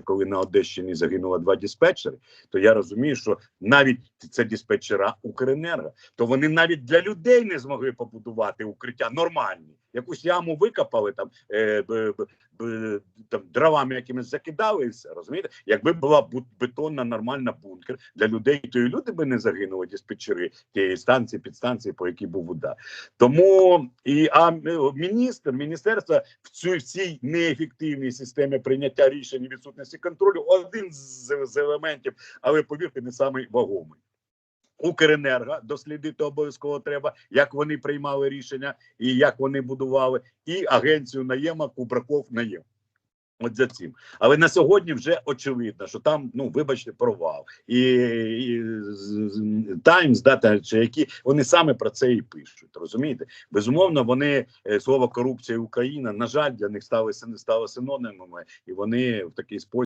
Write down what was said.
коли на Одещині загинуло два диспетчери, то я розумію, що навіть це диспетчера Укренерго, то вони навіть для людей не змогли побудувати укриття нормальні. Якусь яму викопали там, е, б, б, там дровами якимись закидали, і все розумієте? Якби була бу- бетонна нормальна бункер для людей, то і люди би не загинули диспетчери тієї станції, підстанції, по якій був удар. Тому і а е, міністр міністерства в цій в цій неефективній системі прийняття рішень і відсутності контролю один з, з елементів, але повірте, не самий вагомий. Укренерго дослідити обов'язково треба, як вони приймали рішення і як вони будували, і агенцію наєма Кубраков наєм. От за цим. Але на сьогодні вже очевидно, що там, ну вибачте, провал. І, Таймс, да, та, чи які вони саме про це і пишуть. Розумієте? Безумовно, вони е, слово корупція і Україна, на жаль, для них стали, стали синонимами, і вони в такий спосіб.